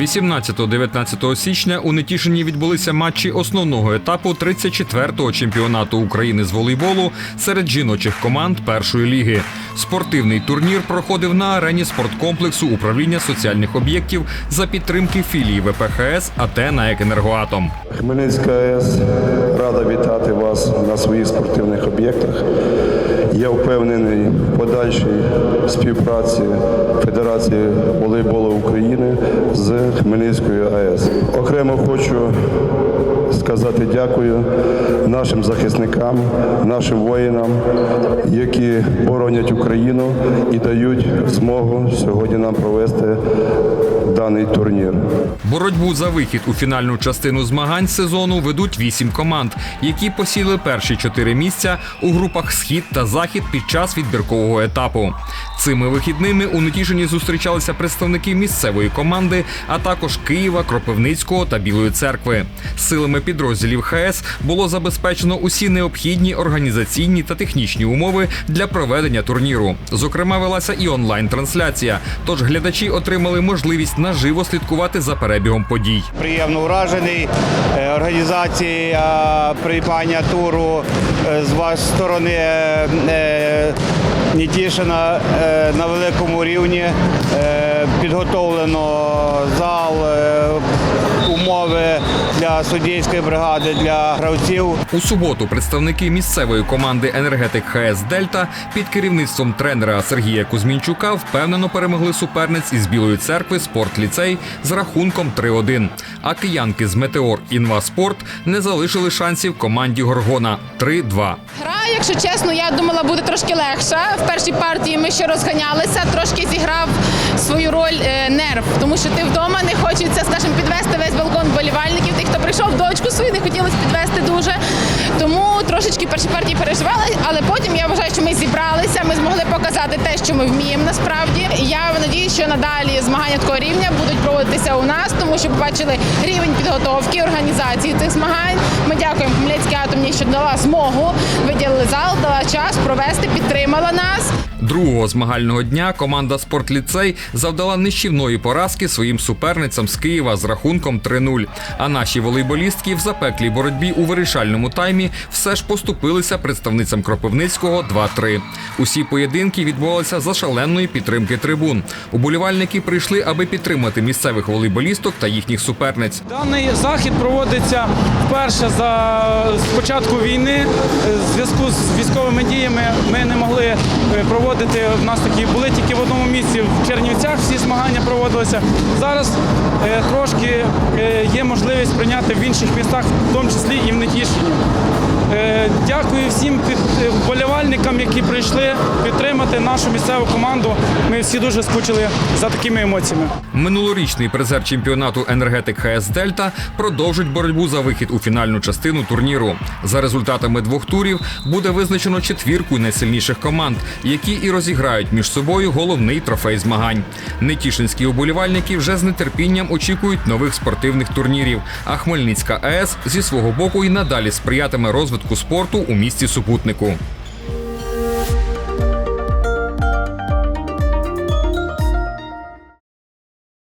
18-19 січня у Нетішині відбулися матчі основного етапу 34-го чемпіонату України з волейболу серед жіночих команд першої ліги. Спортивний турнір проходив на арені спорткомплексу управління соціальних об'єктів за підтримки філії ВПХС АТ «НАЕК Енергоатом». Хмельницька АЕС рада вітати вас на своїх спортивних об'єктах. Я впевнений в подальшій співпраці Федерації волейболу України з Хмельницькою АЕС. Окремо хочу сказати дякую нашим захисникам, нашим воїнам, які боронять Україну і дають змогу сьогодні нам провести даний турнір. Боротьбу за вихід у фінальну частину змагань сезону ведуть вісім команд, які посіли перші чотири місця у групах Схід та Захід під час відбіркового етапу. Цими вихідними у Нетішині зустрічалися представники місцевої команди, а також Києва, Кропивницького та Білої церкви. Силами підрозділів ХС було забезпечено усі необхідні організаційні та технічні умови для проведення турніру. Зокрема, велася і онлайн-трансляція. Тож глядачі отримали можливість наживо слідкувати за перебігом подій. Приємно вражений Е, організація приймання туру е, з вашої сторони е, е, Нітішина е, на великому рівні. Е, Підготовлено зал, е, для суддівської бригади, для гравців. У суботу представники місцевої команди енергетик ХС Дельта під керівництвом тренера Сергія Кузьмінчука впевнено перемогли суперниць із Білої церкви спортліцей з рахунком 3-1. А киянки з Метеор Інваспорт не залишили шансів команді Горгона 3-2. Гра, якщо чесно, я думала, буде трошки легша. В першій партії ми ще розганялися, трошки зіграв свою роль е, нерв, тому що ти вдома не хочеться, скажімо, підвести весь балкон болівальників. Тих, хто прийшов дочку свою, не хотілося підвести дуже. Тому трошечки в першій партії переживали, але потім я вважаю, що ми зібралися, ми змогли показати те, що ми вміємо насправді. Я надіюсь, що надалі змагання такого рівня будуть проводитися у нас, тому що побачили рівень підготовки, організації цих змагань. Ми дякуємо Хмельницькій атомній, що дала змогу, виділили зал, дала час провести, підтримала нас. Другого змагального дня команда Спортліцей завдала нищівної поразки своїм суперницям з Києва з рахунком 3-0. А наші волейболістки в запеклій боротьбі у вирішальному таймі все ж поступилися представницям Кропивницького 2-3. Усі поєдинки відбувалися за шаленої підтримки трибун. Уболівальники прийшли, аби підтримати місцевих волейболісток та їхніх суперниць. Даний захід проводиться вперше за початку війни. В зв'язку з військовими діями ми не могли е, проводити. У нас такі були тільки в одному місці в Чернівцях. Всі змагання проводилися. Зараз е, трошки е, є можливість прийняти в інших містах, в тому числі і в Нетішині. Е, Дякую всім е, вболівальникам, які прийшли підтримати нашу місцеву команду. Ми всі дуже скучили за такими емоціями. Минулорічний призер чемпіонату енергетик ХС Дельта продовжить боротьбу за вихід у фінальну частину турніру. За результатами двох турів буде визначено четвірку найсильніших команд, які і розіграють між собою головний трофей змагань. Нетішинські уболівальники вже з нетерпінням очікують нових спортивних турнірів. А Хмельницька АЕС зі свого боку і надалі сприятиме розвитку спорту у місті супутнику.